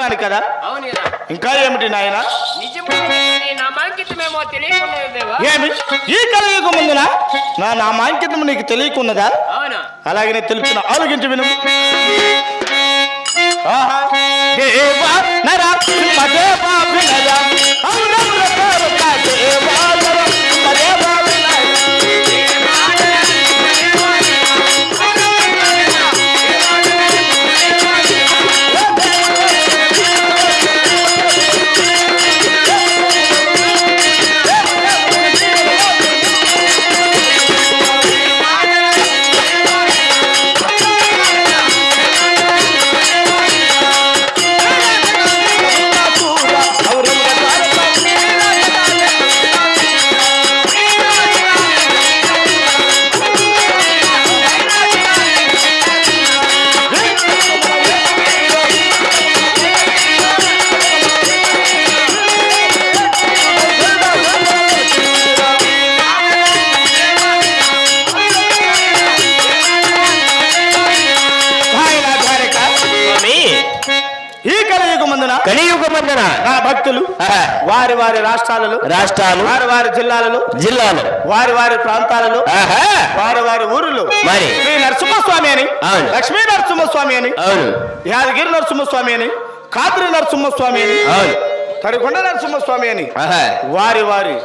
తెలుసుకున్నాను కదా? ఇంకా ఏమిటి నాయన? ఏమి? ఈ కలియుగ ముందున? నా నామాంకితం నీకు తెలియకున్నదా? అలాగనే తెలుపుతున్నా. ఆలోచించి విను. ఆహా. దేవా నరసింహ దేవా వారి వారి రాష్ట్రాలలో రాష్ట్రాలు వారి వారి జిల్లాలలో జిల్లాలు. వారి వారి ప్రాంతాలలో వారి వారి ఊరిలో. మరి. శ్రీ నరసింహస్వామి అని. లక్ష్మీ నరసింహస్వామి అని యాదగిరి నరసింహస్వామి అని కాద్రి నరసింహస్వామి అని తరికొండ నరసింహస్వామి అని వారి వారి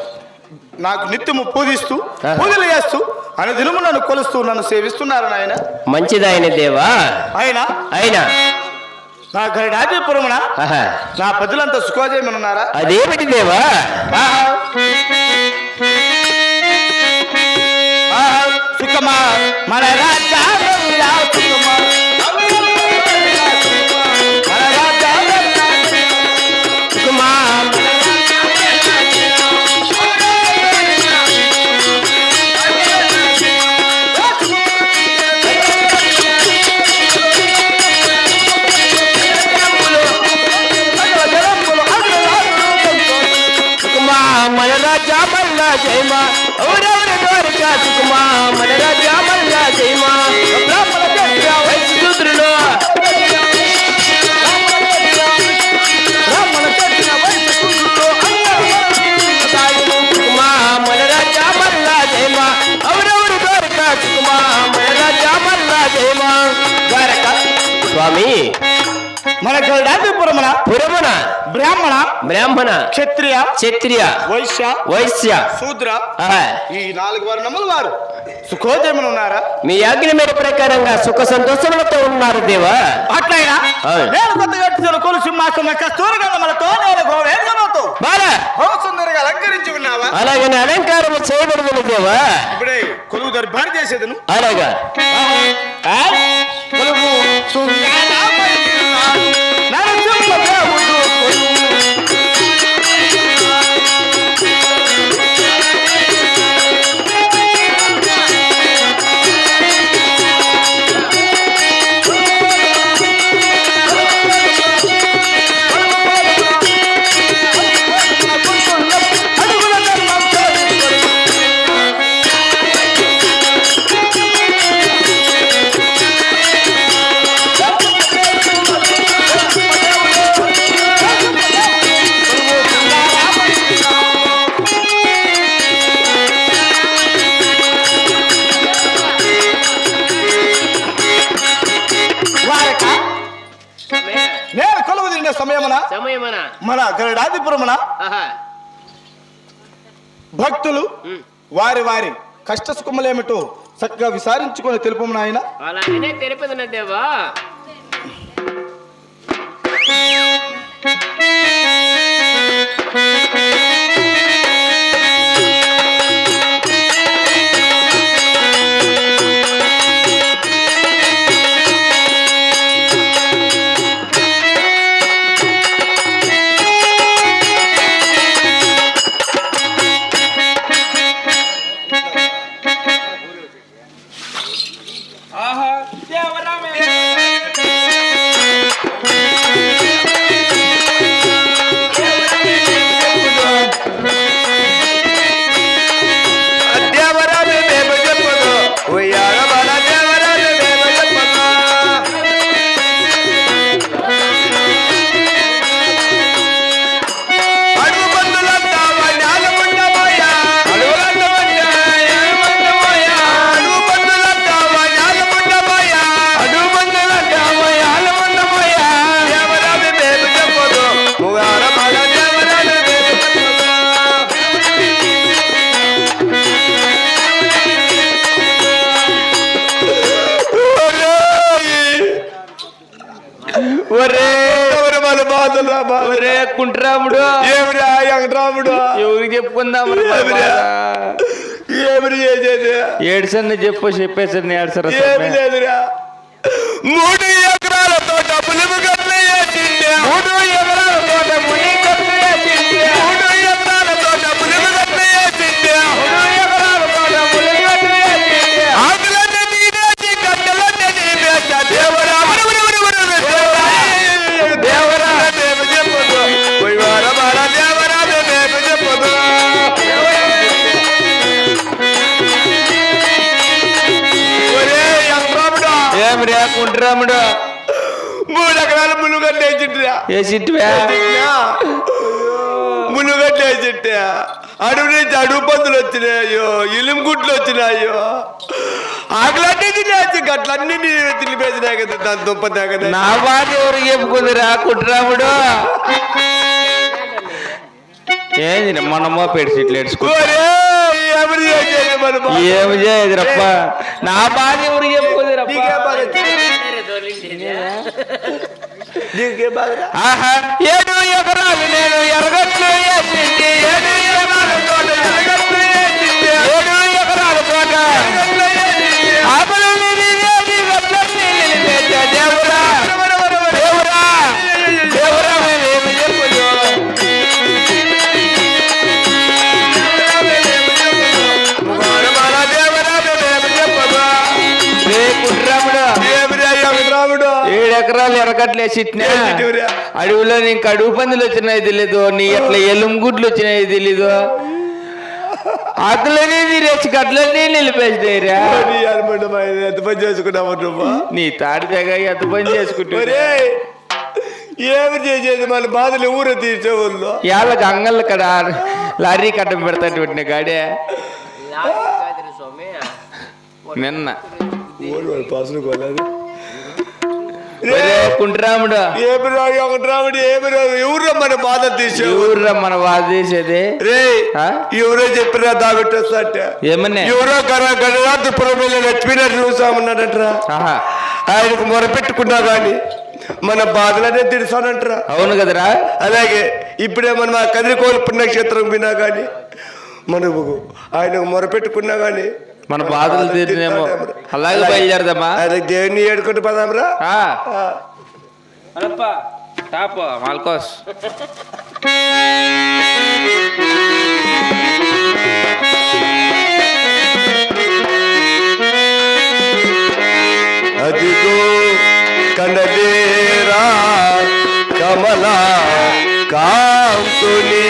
నాకు నిత్యము పూజిస్తూ. పూజలు చేస్తూ అని దినము నన్ను కొలుస్తూ నన్ను సేవిస్తున్నారు నాయన. మంచిదైన దేవా. ఆయన అయినా నా గరుడాదిపురమున ఆహా. నా ప్రజలంతా సుఖోజయమనున్నారా? అదేమిటి దేవా? రాజా మల్లా జయమా ఔరవర ద్వారక సుకుమా. మన రాజా మల్లా జయమా వైశ్యుద్రులు సుకుమా మన రాజా మల్లా జయమా. ఔరవర ద్వారక సుకుమా. మన రాజా మల్లా జయమా. ద్వారక. స్వామి. మన గరుడాదిపురమున పురమున. బ్రాహ్మణ. బ్రాహ్మణ. క్షత్రియ. క్షత్రియ. వైశ్య. వైశ్య. శూద్ర. ఈ నాలుగు వర్ణములు వారు. సుఖోజయమనున్నారా మీ ఆజ్ఞ మేర ప్రకారంగా సుఖ సంతోషములతో ఉన్నారు దేవా. అట్లయినా. నేను కొత్తగా వచ్చిన కొలుసు మాసం కస్తూరి గంధములతో నేను గోవేంద్రములతో బాలా. సుందరిగా అలంకరించి ఉన్నావా? అలాగని అలంకారము చేయబడదు దేవా. ఇప్పుడే కొలువు దర్బారు చేసేదను. అలాగా. కొలువు మన గరుడాదిపురమున ఆహా. భక్తులు. వారి వారి కష్ట సుఖములేమిటో చక్కగా విచారించుకొని తెలుపు నాయన. అలాగనే తెలిపదన దేవా? బాధలు రా బాధ ఒరే కుంట్రాముడు ఏమిరా వెంకటరాముడు ఎవరికి చెప్పుకుందాం ఏమిరా? బాధ? ఏమిరి? చేసేది? ఏడ్సన్న చెప్పు చెప్పేసరి ఏడ్సరా ఏమి లేదురా. మూడు ఎకరాల తోట పులిమి కట్లు వేసిండే మూడు ఎకరాల రే కుంట్రాముడు మూడు ఎకరాల మునుగడ్డ వేసిండ్రా ఏ సిట్టువే మునుగడ్డ వేసింటే. అడవి నుంచి అడుగు పందులు వచ్చినాయో ఇలుం గుట్లు వచ్చినాయో ఆకులన్నీ తినేసి గట్లన్నీ నీవే తినిపేసినాయి కదా దాని దుంప కదా నా బాధ ఎవరికి చెప్పుకుందిరా కుంట్రాముడు ఏంది మనమో పెట్టి సీట్లు ఏడ్చుకో ఎవరు చేసేది మన బాధ? ఏమి చేయదు రప్ప? నా బాధ ఎవరికి నీకే బాధ ఆహా ఏడు ఎకరాలు నేను ఎరగట్లు వేసింది ఏడు వేసిట్నా? అడవిలో నీకు అడుగు పందులు వచ్చినాయి తెలీదు నీ అట్లా ఎలుంగుడ్లు వచ్చినాయి తెలీదు. నిలిపేసినాయిరా నీ అనుమంటమైన ఎంత పని చేసుకున్నావు నువ్వు? నీ తాడి తెగ ఎంత పని చేసుకుంటూ ఏమి చేసేది మన బాధలు ఊరు తీర్చేవాళ్ళు యాళ్ళకి అంగళ్ళ కడ లారీ కట్టం పెడతాటువంటి గాడే. నిన్న. పాసులు కొలేదు కుంట్రాముడు ఏమి రా వెంకటరాముడు ఏమి రా ఎవరు మన బాధలు తీసేవాళ్ళు ఎవరురా మన బాధ చేసేది రే? ఎవరో దాబెట్టొస్తా ఏమన్నా? ఎవరో చూసామన్నాడట్రా. ఆయనకు మొరపెట్టుకున్నా కానీ మన బాధలనే తీరుస్తానంటరా. అవును కదరా. అలాగే ఇప్పుడే మనం ఆ కదిరికోలు పుణ్యక్షేత్రం వినా కానీ మనకు ఆయనకు మొరపెట్టుకున్నా కానీ మన బాధలు తీరినేమో. అలాగే బయలుదేరదమ్మా. దేవుని ఏడుకుంటూ పదాంరా? ఆ. అలప్పా టాప్ మాల్కోస్. అదిగో కనలేరా కమల కాంతుని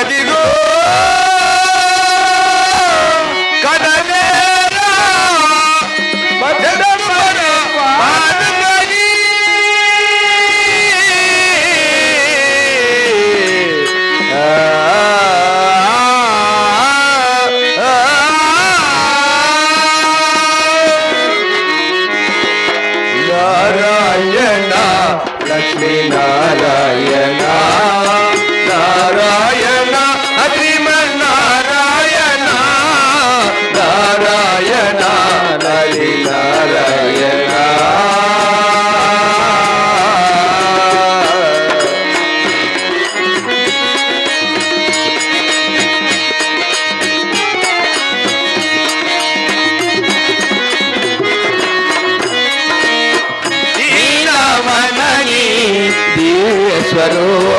அதிகோ நாராயணா லக்ஷ்மி நாராயணா स्वरूप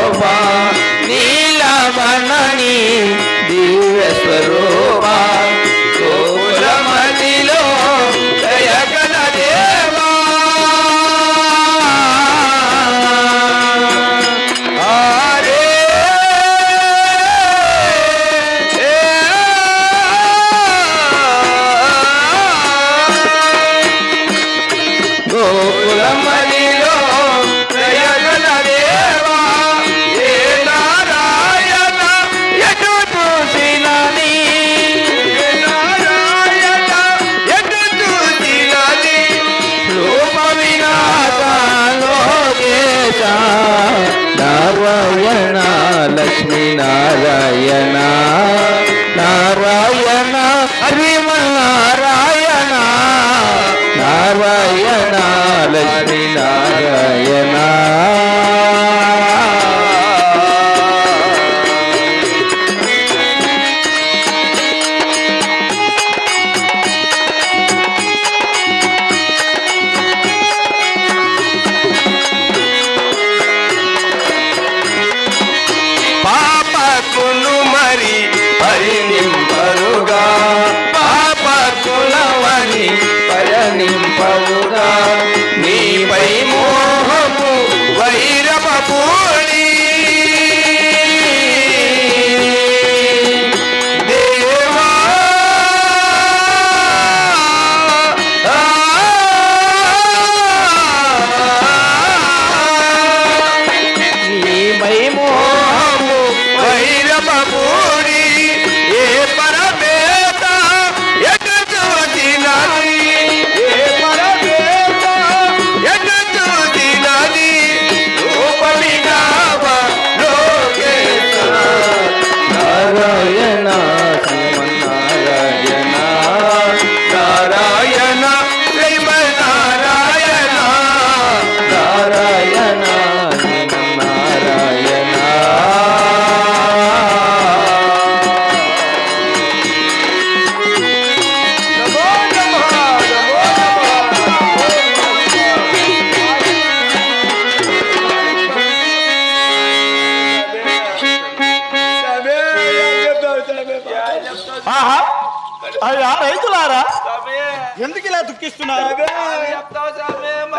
ఎందుకు ఇలా దుఃఖిస్తున్నారు?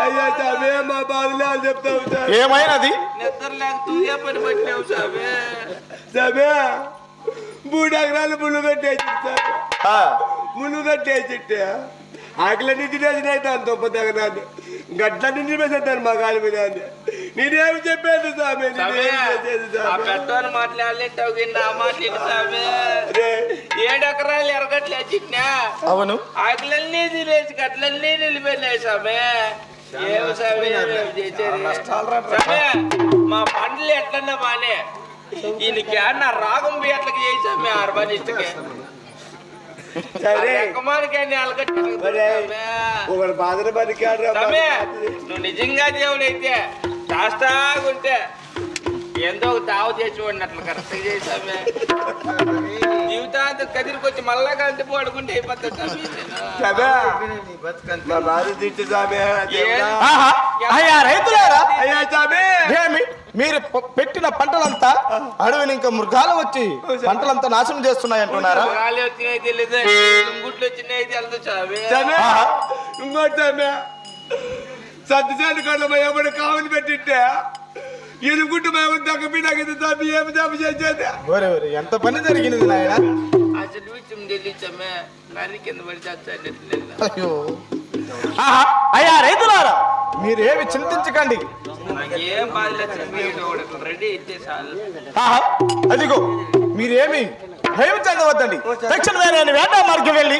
అయ్యా సామే మా బాధలు చెప్తావు సార్ ఏమైనది? సామే మూడు ఎకరాలు ముళ్ళు కట్టేసి ముళ్ళు కట్టేసిట్టే ఆకలన్నీ తినేసినాయి దాని తొప్ప తగనాన్ని గట్లన్నీ నిలిపేసేద్దాను మా కాలి మీద నేనేమి చెప్పాను స్వామి? నేనేమి చేసేది ఆ స్వామి పెద్దోని మాట్లాడలేంటావు కింద ఆ మాట్లాడి సామె రే, ఏడు ఎకరాలు ఎరగట్లే చిట్నా అవును ఆకులన్నీ తినేసి గట్లన్నీ నిలిపోయినాయి సామె మా పండ్లు ఎట్లన్నా బానే ఈయనకి అన్న రాగం ఎట్లకి చేసామే సమే నువ్వు నిజంగా దేవుడు అయితే ఒక దావ చేసి ఉన్నట్లు కరెక్ట్ చేసామే జీవితాంతం కదిరికొచ్చి మళ్ళా కలిసి పడుకుంటే అయ్యా రైతులారా అయ్యా ఏమి? మీరు పెట్టిన పంటలంతా అడవిని ఇంకా మృగాలు వచ్చి పంటలంతా నాశనం చేస్తున్నాయి అంటున్నారా గాలి వచ్చినాయి. ఇంకోటి సత్యశాలి కళ్ళ ఎవడు కావలి పెట్టిట్టే మేము ఏమి తప్పు చేసేది? ఎంత పని జరిగినది నాయన? అసలు విషయం తెలియచమే నరి కింద పడి చచ్చాను అయ్యో. ఆహా అయ్యా రైతులారా. మీరేమి చింతించకండి. ఆహా. అదిగో మీరేమి భయం చెందవద్దండి. తక్షణమే నేను వేట మార్గం వెళ్ళి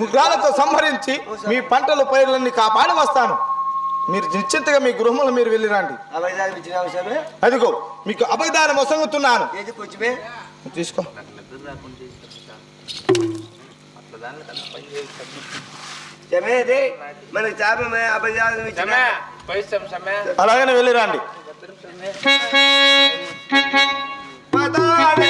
ముగ్రాలతో సంహరించి మీ పంటలు పైర్లన్నీ కాపాడి వస్తాను. మీరు నిశ్చింతగా మీ గృహముల మీరు వెళ్ళిరండి. అదిగో మీకు అభయదానం వసంగుతున్నాను. తీసుకో. అలాగనే వెళ్ళిరండి. పదాలు